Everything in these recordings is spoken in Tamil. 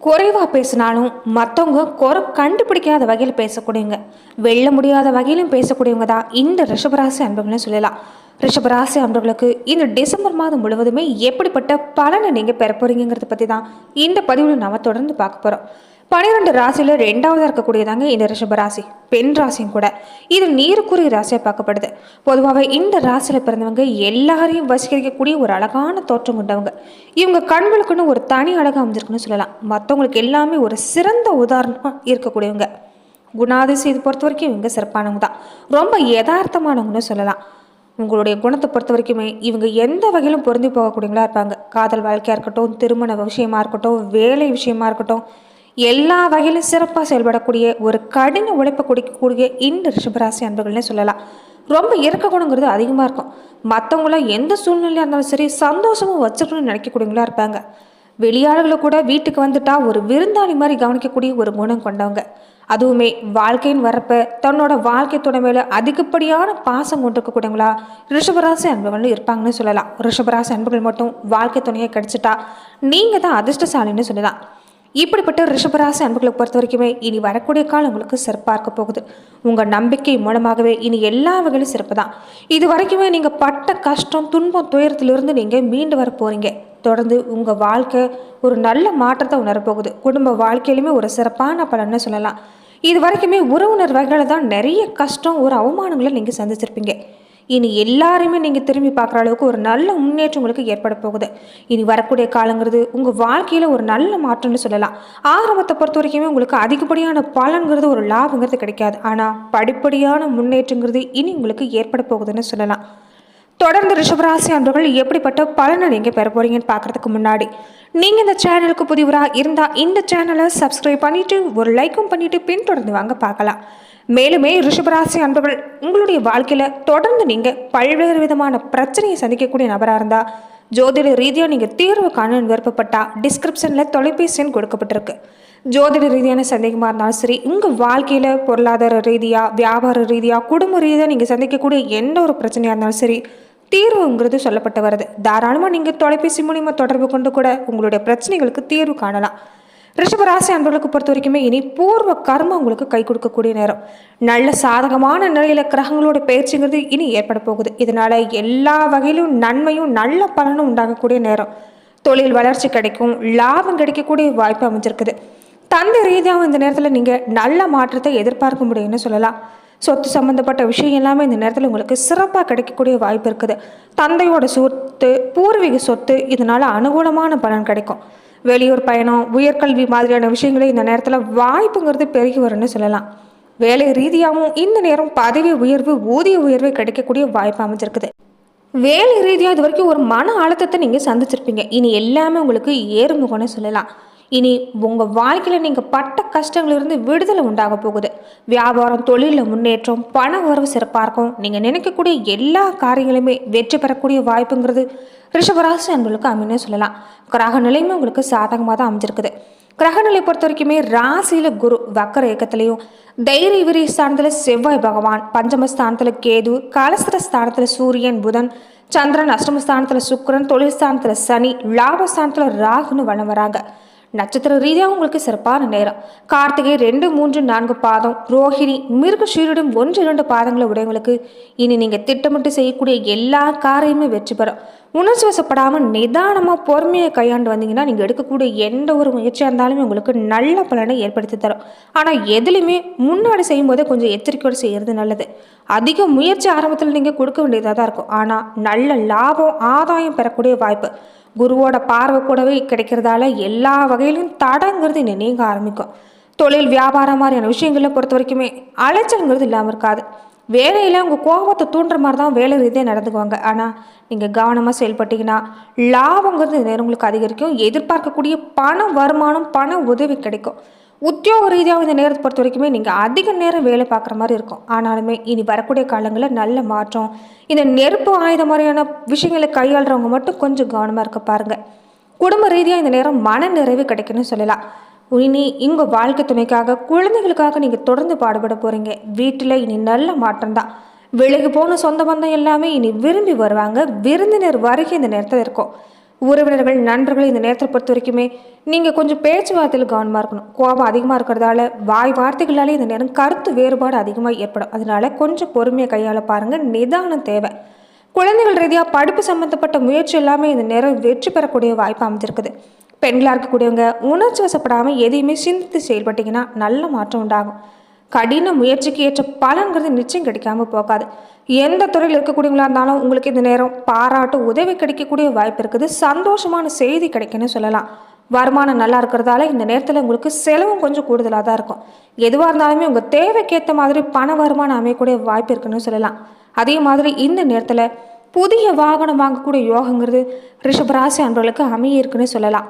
குறைவாக பேசினாலும் மற்றவங்க குறை கண்டுபிடிக்காத வகையில் பேசக்கூடியவங்க. வெல்ல முடியாத வகையிலும் பேசக்கூடியவங்க தான் இந்த ரிஷபராசி அன்பர்கள்னு சொல்லலாம். ரிஷபராசி அன்பர்களுக்கு இந்த டிசம்பர் மாதம் முழுவதுமே எப்படிப்பட்ட பலனை நீங்கள் பெற போகிறீங்கிறத பற்றி தான் இந்த பதிவில் நாம் தொடர்ந்து பார்க்க போகிறோம் பன்னிரெண்டு ராசியில் ரெண்டாவதாக இருக்கக்கூடியதாங்க இந்த ரிஷபராசி பெண் ராசியும் கூட. இது நீருக்குரிய ராசியாக பார்க்கப்படுது. பொதுவாகவே இந்த ராசியில் பிறந்தவங்க எல்லாரையும் வசீகரிக்கக்கூடிய ஒரு அழகான தோற்றம் கொண்டவங்க. இவங்க கண்களுக்குன்னு ஒரு தனி அழகாக அமைஞ்சிருக்குன்னு சொல்லலாம். மற்றவங்களுக்கு எல்லாமே ஒரு சிறந்த உதாரணமாக இருக்கக்கூடியவங்க. குணாதிசயத்தை பொறுத்த வரைக்கும் இவங்க சிறப்பானவங்க தான். ரொம்ப யதார்த்தமானவங்கன்னு சொல்லலாம். உங்களுடைய குணத்தை பொறுத்த வரைக்குமே இவங்க எந்த வகையிலும் பொருந்தி போகக்கூடியவங்களா இருப்பாங்க. காதல் வாழ்க்கையாக இருக்கட்டும் திருமண விஷயமா இருக்கட்டும் வேலை விஷயமா இருக்கட்டும் எல்லா வகையிலும் சிறப்பாக செயல்படக்கூடிய ஒரு கடின உழைப்பு கொடுக்கக்கூடிய இந்த ரிஷபராசி அன்பர்கள்னே சொல்லலாம். ரொம்ப இறக்க குணங்கிறது அதிகமாக இருக்கும். மற்றவங்கள எந்த சூழ்நிலையாக இருந்தாலும் சரி சந்தோஷமும் வச்சுக்கணும்னு நினைக்கக்கூடியவங்களா இருப்பாங்க. வெளியாளர்களை கூட வீட்டுக்கு வந்துட்டா ஒரு விருந்தாளி மாதிரி கவனிக்கக்கூடிய ஒரு குணம் கொண்டவங்க. அதுவுமே வாழ்க்கைன்னு வரப்ப தன்னோட வாழ்க்கை துணை மேல அதிகப்படியான பாசம் கொண்டிருக்கக்கூடியவங்களா ரிஷபராசி அன்புகள் இருப்பாங்கன்னு சொல்லலாம். ரிஷபராசி அன்புகள் மட்டும் வாழ்க்கை துணையை கிடைச்சிட்டா நீங்கள் தான் அதிர்ஷ்டசாலின்னு சொல்லலாம் இப்படிப்பட்ட ரிஷபராசி அன்புகளை பொறுத்த வரைக்குமே இனி வரக்கூடிய காலம் உங்களுக்கு சிறப்பாக இருக்க போகுது. உங்கள் நம்பிக்கை மூலமாகவே இனி எல்லா வகையிலும் சிறப்பு தான். இது வரைக்குமே நீங்கள் பட்ட கஷ்டம் துன்பம் துயரத்திலிருந்து நீங்கள் மீண்டு வர போகிறீங்க தொடர்ந்து உங்கள் வாழ்க்கை ஒரு நல்ல மாற்றத்தை உணரப்போகுது குடும்ப வாழ்க்கையிலுமே ஒரு சிறப்பான பலன்னு சொல்லலாம். இது வரைக்குமே உறவுணர் வகையில் தான் நிறைய கஷ்டம் ஒரு அவமானங்களை நீங்கள் சந்திச்சிருப்பீங்க. இனி எல்லாருமே நீங்கள் திரும்பி பார்க்குற அளவுக்கு ஒரு நல்ல முன்னேற்றம் உங்களுக்கு ஏற்பட போகுது. இனி வரக்கூடிய காலங்கிறது உங்கள் வாழ்க்கையில் ஒரு நல்ல மாற்றம்னு சொல்லலாம். ஆரம்பத்தை பொறுத்த வரைக்குமே உங்களுக்கு அதிகப்படியான பலன்கிறது ஒரு லாபங்கிறது கிடைக்காது. ஆனால் படிப்படியான முன்னேற்றங்கிறது இனி உங்களுக்கு ஏற்பட போகுதுன்னு சொல்லலாம். தொடர்ந்து ரிஷபராசி அன்பர்கள் எப்படிப்பட்ட பலனை நீங்கள் பெற போகிறீங்கன்னு பார்க்குறதுக்கு முன்னாடி நீங்கள் இந்த சேனலுக்கு புதிவராக இருந்தால் இந்த சேனலை சப்ஸ்கிரைப் பண்ணிவிட்டு ஒரு லைக்கும் பண்ணிவிட்டு பின்தொடர்ந்து வாங்க பார்க்கலாம். மேலுமே ரிஷபராசி அன்பர்கள் உங்களுடைய வாழ்க்கையில் தொடர்ந்து நீங்கள் பல்வேறு விதமான பிரச்சனையை சந்திக்கக்கூடிய நபராக இருந்தால் ஜோதிட ரீதியாக நீங்கள் தீர்வு காண விருப்பப்பட்டால் டிஸ்கிரிப்ஷனில் தொலைபேசி எண் கொடுக்கப்பட்டிருக்கு. ஜோதிட ரீதியான சந்தேகமாக இருந்தாலும் சரி உங்கள் வாழ்க்கையில் பொருளாதார ரீதியாக வியாபார ரீதியாக குடும்ப ரீதியாக நீங்கள் சந்திக்கக்கூடிய எந்த ஒரு பிரச்சனையாக இருந்தாலும் சரி தீர்வுங்கிறது சொல்லப்பட்டு வருது. தாராளமாக நீங்கள் தொலைபேசி மூலிமா தொடர்பு கொண்டு கூட உங்களுடைய பிரச்சனைகளுக்கு தீர்வு காணலாம். ரிஷபராசி அன்பர்களுக்கு பொறுத்த வரைக்குமே இனி பூர்வ கர்மம் உங்களுக்கு கை கொடுக்கக்கூடிய நேரம். நல்ல சாதகமான நிலையில் கிரகங்களோட பயிற்சிங்கிறது இனி ஏற்பட போகுது. இதனால எல்லா வகையிலும் நன்மையும் நல்ல பலனும் உண்டாகக்கூடிய நேரம். தொழில் வளர்ச்சி கிடைக்கும் லாபம் கிடைக்கக்கூடிய வாய்ப்பு அமைஞ்சிருக்குது. தந்தை ரீதியாக இந்த நேரத்தில் நீங்கள் நல்ல மாற்றத்தை எதிர்பார்க்க முடியும்னு சொல்லலாம். சொத்து சம்மந்தப்பட்ட விஷயம் எல்லாமே இந்த நேரத்தில் உங்களுக்கு சிறப்பாக கிடைக்கக்கூடிய வாய்ப்பு இருக்குது. தந்தையோட சொத்து பூர்வீக சொத்து இதனால் அனுகூலமான பலன் கிடைக்கும். வெளியூர் பயணம் உயர்கல்வி மாதிரியான விஷயங்களே இந்த நேரத்தில் வாய்ப்புங்கிறது பெருகி வரும்னு சொல்லலாம். வேலை ரீதியாகவும் இந்த நேரம் பதவி உயர்வு ஊதிய உயர்வு கிடைக்கக்கூடிய வாய்ப்பு அமைஞ்சிருக்குது. வேலை ரீதியாக இது வரைக்கும் ஒரு மன அழுத்தத்தை நீங்கள் சந்திச்சிருப்பீங்க. இனி எல்லாமே உங்களுக்கு ஏறுமுகம்னு சொல்லலாம். இனி உங்கள் வாழ்க்கையில் நீங்கள் பட்ட கஷ்டங்களிலிருந்து விடுதலை உண்டாக போகுது. வியாபாரம் தொழிலில் முன்னேற்றம் பண வரவு சிறப்பாக இருக்கும் நீங்கள் நினைக்கக்கூடிய எல்லா காரியங்களுமே வெற்றி பெறக்கூடிய வாய்ப்புங்கிறது ரிஷபராசி அன்புகளுக்கு அமைன்னு சொல்லலாம். கிரக நிலையுமே உங்களுக்கு சாதகமாக தான் அமைஞ்சிருக்குது கிரகநிலை பொறுத்த வரைக்குமே ராசியில் குரு வக்கர இயக்கத்திலையும் தைரிய விரி ஸ்தானத்தில் செவ்வாய் பகவான் பஞ்சமஸ்தானத்தில் கேது கலசர ஸ்தானத்தில் சூரியன் புதன் சந்திரன் அஷ்டமஸ்தானத்தில் சுக்கரன் தொழில் ஸ்தானத்தில் சனி லாபஸ்தானத்தில் ராகுன்னு வளம் வராங்க. நட்சத்திர ரீதியாக உங்களுக்கு சிறப்பான நேரம். கார்த்திகை ரெண்டு மூன்று நான்கு பாதம். ரோஹிணி மிருகஷீரிடம் ஒன்று இரண்டு பாதங்களை உடையவங்களுக்கு இனி நீங்கள் திட்டமிட்டு செய்யக்கூடிய எல்லா காரியமே வெற்றி பெறும். உணர்ச்சி வசப்படாமல் நிதானமாக பொறுமையை கையாண்டு வந்தீங்கன்னா நீங்கள் எடுக்கக்கூடிய எந்த ஒரு முயற்சியாக இருந்தாலுமே உங்களுக்கு நல்ல பலனை ஏற்படுத்தி தரும். ஆனால் எதுலையுமே முன்னாடி செய்யும்போதே கொஞ்சம் எச்சரிக்கையோடு செய்கிறது நல்லது. அதிக முயற்சி ஆரம்பத்தில் நீங்கள் கொடுக்க வேண்டியதாக தான் இருக்கும். ஆனால் நல்ல லாபம் ஆதாயம் பெறக்கூடிய வாய்ப்பு. குருவோட பார்வை கூடவே கிடைக்கிறதால எல்லா வகையிலும் தடங்கிறது இன்னும் நீங்க ஆரம்பிக்கும். தொழில் வியாபாரம் மாதிரியான விஷயங்களை பொறுத்த வரைக்குமே அலைச்சல்ங்கிறது இல்லாமல் இருக்காது. வேலையில் உங்கள் கோபத்தை தூண்டுற மாதிரி தான் வேலை ரீதியாக நடந்துக்குவாங்க. ஆனால் நீங்கள் கவனமாக செயல்பட்டீங்கன்னா லாபங்கிறது நேரங்களுக்கு உங்களுக்கு அதிகரிக்கும். எதிர்பார்க்கக்கூடிய பண வருமானம் பண உதவி கிடைக்கும். உத்தியோக ரீதியாக இந்த நேரத்தை பொறுத்த வரைக்குமே நீங்கள் அதிக நேரம் வேலை பார்க்குற மாதிரி இருக்கும். ஆனாலுமே இனி வரக்கூடிய காலங்களில் நல்ல மாற்றம் இந்த நெருப்பு ஆயுத மாதிரியான விஷயங்களை கையாளுறவங்க மட்டும் கொஞ்சம் கவனமாக இருக்க பாருங்கள் குடும்ப ரீதியாக இந்த நேரம் மன நிறைவு கிடைக்குன்னு சொல்லலாம். இனி உங்கள் வாழ்க்கை துணைக்காக குழந்தைகளுக்காக நீங்கள் தொடர்ந்து பாடுபட போகிறீங்க வீட்டில் இனி நல்ல மாற்றம் தான். விலகி போன சொந்த பந்தம் எல்லாமே இனி விரும்பி வருவாங்க. விருந்தினர் வருகை இந்த நேரத்தில் இருக்கும். உறவினர்கள் நண்பர்கள் இந்த நேரத்தை பொறுத்த வரைக்குமே நீங்கள் கொஞ்சம் பேச்சுவார்த்தையில் கவனமாக இருக்கணும். கோபம் அதிகமாக இருக்கிறதால வாய் வார்த்தைகளாலே இந்த நேரம் கருத்து வேறுபாடு அதிகமாக ஏற்படும். அதனால கொஞ்சம் பொறுமையை கையாள பாருங்கள் நிதானம் தேவை. குழந்தைகள் ரீதியாக படிப்பு சம்மந்தப்பட்ட முயற்சி எல்லாமே இந்த நேரம் வெற்றி பெறக்கூடிய வாய்ப்பு அமைஞ்சிருக்குது. பெண்களாக இருக்கக்கூடியவங்க உணர்ச்சி வசப்படாமல் எதையுமே சிந்தித்து செயல்பட்டீங்கன்னா நல்ல மாற்றம் உண்டாகும். கடின முயற்சிக்கு ஏற்ற பலன்கிறது நிச்சயம் கிடைக்காம போகாது. எந்த துறையில் இருக்கக்கூடியவங்களா இருந்தாலும் உங்களுக்கு இந்த நேரம் பாராட்டு உதவி கிடைக்கக்கூடிய வாய்ப்பு இருக்குது. சந்தோஷமான செய்தி கிடைக்குன்னு சொல்லலாம். வருமானம் நல்லா இருக்கிறதால இந்த நேரத்தில் உங்களுக்கு செலவும் கொஞ்சம் கூடுதலாக தான் இருக்கும். எதுவாக இருந்தாலுமே உங்கள் தேவைக்கேற்ற மாதிரி பண வருமானம் அமையக்கூடிய வாய்ப்பு இருக்குன்னு சொல்லலாம். அதே மாதிரி இந்த நேரத்தில் புதிய வாகனம் வாங்கக்கூடிய யோகங்கிறது ரிஷபராசி அன்பர்களுக்கு அமைய இருக்குன்னு சொல்லலாம்.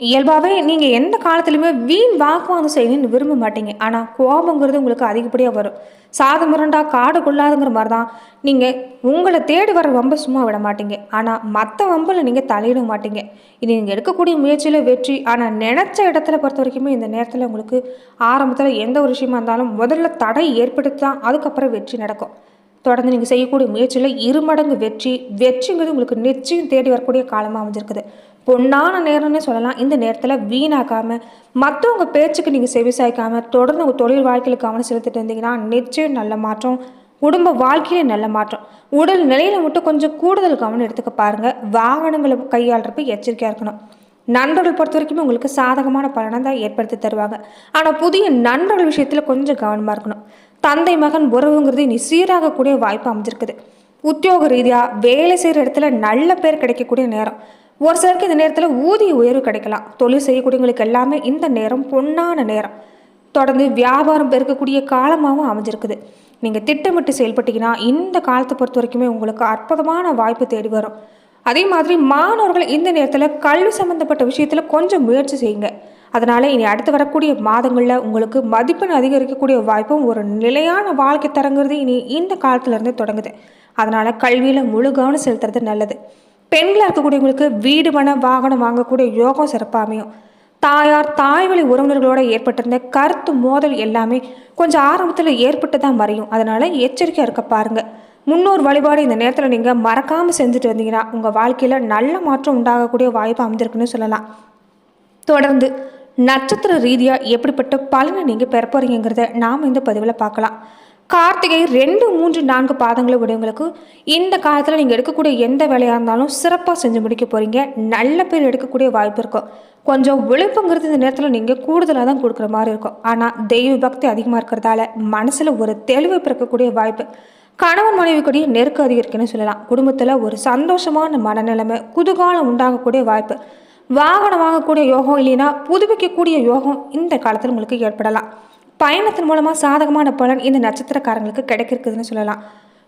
இயல்பாகவே நீங்கள் எந்த காலத்துலையுமே வீண் வாக்குவாதம் செய்யணும்னு விரும்ப மாட்டீங்க. ஆனால் கோபங்கிறது உங்களுக்கு அதிகப்படியாக வரும். சாதம் முரண்டா காடு கொள்ளாதுங்கிற மாதிரி தான் நீங்கள் உங்களை தேடி வர வம்பை சும்மா விட மாட்டீங்க. ஆனால் மற்ற வம்பில் நீங்கள் தலையிட மாட்டீங்க. இது நீங்கள் எடுக்கக்கூடிய முயற்சியில் வெற்றி. ஆனால் நினச்ச இடத்துல பொறுத்த வரைக்குமே இந்த நேரத்தில் உங்களுக்கு ஆரம்பத்தில் எந்த ஒரு விஷயமா இருந்தாலும் முதல்ல தடை ஏற்படுத்தி தான் அதுக்கப்புறம் வெற்றி நடக்கும். தொடர்ந்து நீங்கள் செய்யக்கூடிய முயற்சியில் இருமடங்கு வெற்றி வெற்றிங்கிறது உங்களுக்கு நிச்சயம் தேடி வரக்கூடிய காலமாக அமைஞ்சிருக்குது. பொன்னான நேரம்னே சொல்லலாம். இந்த நேரத்தில் வீணாக்காமல் மற்றவங்க பேச்சுக்கு நீங்கள் செவிசாய்க்காமல் தொடர்ந்து உங்கள் தொழில் வாழ்க்கையில் கவனம் செலுத்திட்டு இருந்தீங்கன்னா நிச்சயம் நல்ல மாற்றம் குடும்ப வாழ்க்கையிலே நல்ல மாற்றம். உடல் நிலையில் மட்டும் கொஞ்சம் கூடுதல் கவனம் எடுத்துக்க பாருங்கள் வாகனங்களை கையாளுறப்ப எச்சரிக்கையாக இருக்கணும். நண்பர்கள் பொறுத்த வரைக்குமே உங்களுக்கு சாதகமான பலனை தான் ஏற்படுத்தி தருவாங்க. ஆனால் புதிய நண்பர்கள் விஷயத்தில் கொஞ்சம் கவனமாக இருக்கணும். தந்தை மகன் உறவுங்கிறது இனி சீராகக்கூடிய வாய்ப்பு அமைஞ்சிருக்குது. உத்தியோக ரீதியாக வேலை செய்கிற இடத்துல நல்ல பேர் கிடைக்கக்கூடிய நேரம். ஒரு சிலருக்கு இந்த நேரத்தில் ஊதிய உயர்வு கிடைக்கலாம். தொழில் செய்யக்கூடியவங்களுக்கு எல்லாமே இந்த நேரம் பொன்னான நேரம். தொடர்ந்து வியாபாரம் பெருக்கக்கூடிய காலமாகவும் அமைஞ்சிருக்குது. நீங்கள் திட்டமிட்டு செயல்பட்டீங்கன்னா இந்த காலத்தை பொறுத்த வரைக்குமே உங்களுக்கு அற்புதமான வாய்ப்பு தேடி வரும். அதே மாதிரி மாணவர்கள் இந்த நேரத்தில் கல்வி சம்மந்தப்பட்ட விஷயத்தில் கொஞ்சம் முயற்சி செய்யுங்க. அதனால் இனி அடுத்து வரக்கூடிய மாதங்களில் உங்களுக்கு மதிப்பெண் அதிகரிக்கக்கூடிய வாய்ப்பும் ஒரு நிலையான வாழ்க்கை தரங்கிறது இனி இந்த காலத்துலேருந்தே தொடங்குது. அதனால் கல்வியில் முழு கவனம் செலுத்துறது நல்லது. பெண்களாக இருக்கக்கூடியவங்களுக்கு வீடு மன வாகனம் வாங்கக்கூடிய யோகம் சிறப்பாக அமையும். தாயார் தாய்வழி உறவினர்களோட ஏற்பட்டிருந்த கருத்து மோதல் எல்லாமே கொஞ்சம் ஆரம்பத்தில் ஏற்பட்டு தான் மறையும். அதனால் எச்சரிக்கையாக இருக்க பாருங்கள் முன்னோர் வழிபாடு இந்த நேரத்தில் நீங்கள் மறக்காமல் செஞ்சுட்டு வந்தீங்கன்னா உங்கள் வாழ்க்கையில் நல்ல மாற்றம் உண்டாகக்கூடிய வாய்ப்பு அமைஞ்சிருக்குன்னு சொல்லலாம். தொடர்ந்து நட்சத்திர ரீதியாக எப்படிப்பட்ட பலனை நீங்கள் பெற போகிறீங்கிறத நாம் இந்த பதிவில் பார்க்கலாம். கார்த்திகை ரெண்டு மூன்று நான்கு பாதங்களை உடையவங்களுக்கு இந்த காலத்தில் நீங்கள் எடுக்கக்கூடிய எந்த வேலையாக இருந்தாலும் சிறப்பாக செஞ்சு முடிக்க போகிறீங்க நல்ல பேர் எடுக்கக்கூடிய வாய்ப்பு இருக்கும் கொஞ்சம் விழுப்புங்கிறது இந்த நேரத்தில் நீங்கள் கூடுதலாக தான் கொடுக்குற மாதிரி இருக்கும். ஆனால் தெய்வ பக்தி அதிகமாக இருக்கிறதால மனசில் ஒரு தெளிவு பிறக்கக்கூடிய வாய்ப்பு. கணவன் மனைவி கூடிய நெருக்க அதிகரிக்குன்னு சொல்லலாம். குடும்பத்தில் ஒரு சந்தோஷமான மனநிலைமை குதூகாலம் உண்டாகக்கூடிய வாய்ப்பு. வாகனம் வாங்கக்கூடிய யோகம் இல்லைன்னா புதுப்பிக்கக்கூடிய யோகம் இந்த காலத்தில் உங்களுக்கு ஏற்படலாம். பயணத்தின் மூலமாக சாதகமான பலன் இந்த நட்சத்திரக்காரங்களுக்கு கிடைக்கிறதுன்னு சொல்லலாம்.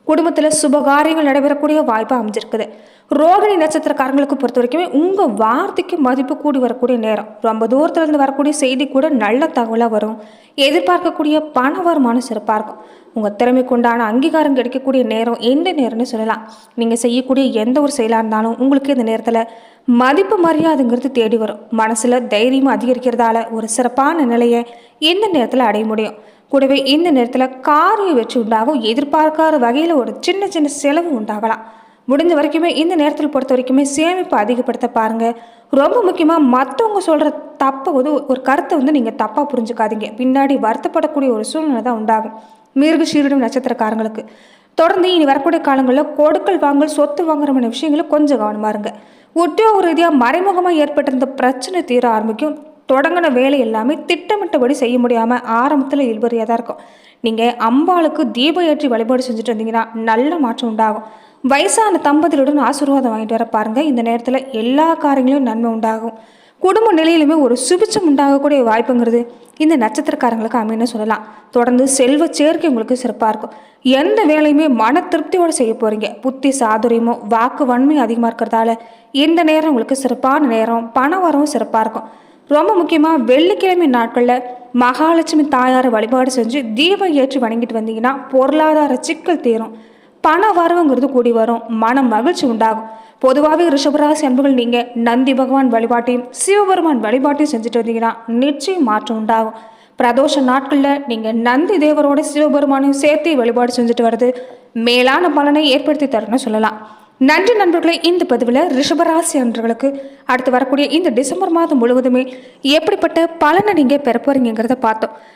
குடும்பத்தில் சுபகாரியங்கள் நடைபெறக்கூடிய வாய்ப்பு அமைஞ்சிருக்குது. ரோகிணி நட்சத்திரக்காரங்களுக்கு பொறுத்த வரைக்குமே உங்கள் வார்த்தைக்கு மதிப்பு கூடி வரக்கூடிய நேரம். ரொம்ப தூரத்துலேருந்து வரக்கூடிய செய்தி கூட நல்ல தகவலாக வரும். எதிர்பார்க்கக்கூடிய பண வருமானம் சிறப்பாக இருக்கும். உங்கள் திறமைக்கு உண்டான அங்கீகாரம் கிடைக்கக்கூடிய நேரம் எந்த நேரம்னு சொல்லலாம். நீங்கள் செய்யக்கூடிய எந்த ஒரு செயலாக இருந்தாலும் உங்களுக்கு இந்த நேரத்தில் மதிப்பு மரியாதைங்கிறது தேடி வரும். மனசில் தைரியமும் அதிகரிக்கிறதால ஒரு சிறப்பான நிலையை இந்த நேரத்தில் அடைய முடியும். கூடவே இந்த நேரத்தில் காரிய வெற்றி உண்டாகும். எதிர்பார்க்காத வகையில் ஒரு சின்ன சின்ன செலவு உண்டாகலாம். முடிஞ்ச வரைக்குமே இந்த நேரத்தில் பொறுத்த வரைக்குமே சேமிப்பு அதிகப்படுத்த பாருங்கள் ரொம்ப முக்கியமாக மற்றவங்க சொல்கிற தப்பை வந்து ஒரு கருத்தை வந்து நீங்கள் தப்பாக புரிஞ்சுக்காதீங்க. பின்னாடி வருத்தப்படக்கூடிய ஒரு சூழ்நிலை தான் உண்டாகும். மிருக சீரிடும் நட்சத்திரக்காரங்களுக்கு. தொடர்ந்து இனி வரக்கூடிய காலங்களில் கொடுக்கல் வாங்கல் சொத்து வாங்குறமான விஷயங்களும் கொஞ்சம் கவனமாக இருங்க. உத்தியோக ரீதியாக மறைமுகமாக ஏற்பட்டிருந்த பிரச்சனை தீர ஆரம்பிக்கும். தொடங்கின வேலை எல்லாமே திட்டமிட்டபடி செய்ய முடியாமல் ஆரம்பத்தில் இழுபறியாக தான் இருக்கும். நீங்கள் அம்பாளுக்கு தீபம் ஏற்றி வழிபாடு செஞ்சுட்டு இருந்தீங்கன்னா நல்ல மாற்றம் உண்டாகும். வயசான தம்பதியுடன் ஆசீர்வாதம் வாங்கிட்டு வர பாருங்கள் இந்த நேரத்தில் எல்லா காரியங்களும் நன்மை உண்டாகும். குடும்ப நிலையிலுமே ஒரு சுபிச்சம் உண்டாகக்கூடிய வாய்ப்புங்கிறது இந்த நட்சத்திரக்காரங்களுக்கு அமைன்னு சொல்லலாம். தொடர்ந்து செல்வ சேர்க்கை உங்களுக்கு சிறப்பாக இருக்கும். எந்த வேலையுமே மன திருப்தியோடு செய்ய போகிறீங்க புத்தி சாதுரியமோ வாக்கு வன்மையும் அதிகமாக இருக்கிறதால இந்த நேரம் உங்களுக்கு சிறப்பான நேரம் பண வரவும் சிறப்பாக இருக்கும். ரொம்ப முக்கியமாக வெள்ளிக்கிழமை நாட்களில் மகாலட்சுமி தாயாரை வழிபாடு செஞ்சு தீபம் ஏற்றி வணங்கிட்டு வந்தீங்கன்னா பொருளாதார சிக்கல் தீரும். பண வரவுங்கிறது கூடி வரும். மன மகிழ்ச்சி உண்டாகும். பொதுவாகவே ரிஷபராசி அன்புகள் நீங்கள் நந்தி பகவான் வழிபாட்டையும் சிவபெருமான் வழிபாட்டையும் செஞ்சுட்டு வந்தீங்கன்னா நிச்சயம் மாற்றம் உண்டாகும். பிரதோஷ நாட்களில் நீங்கள் நந்தி தேவரோட சிவபெருமானையும் சேர்த்து வழிபாடு செஞ்சுட்டு வர்றது மேலான பலனை ஏற்படுத்தி தரணும்னு சொல்லலாம். நன்றி நண்பர்களே இந்த பதிவில் ரிஷபராசி அன்றர்களுக்கு அடுத்து வரக்கூடிய இந்த டிசம்பர் மாதம் முழுவதுமே எப்படிப்பட்ட பலனை நீங்கள் பெற பார்த்தோம்.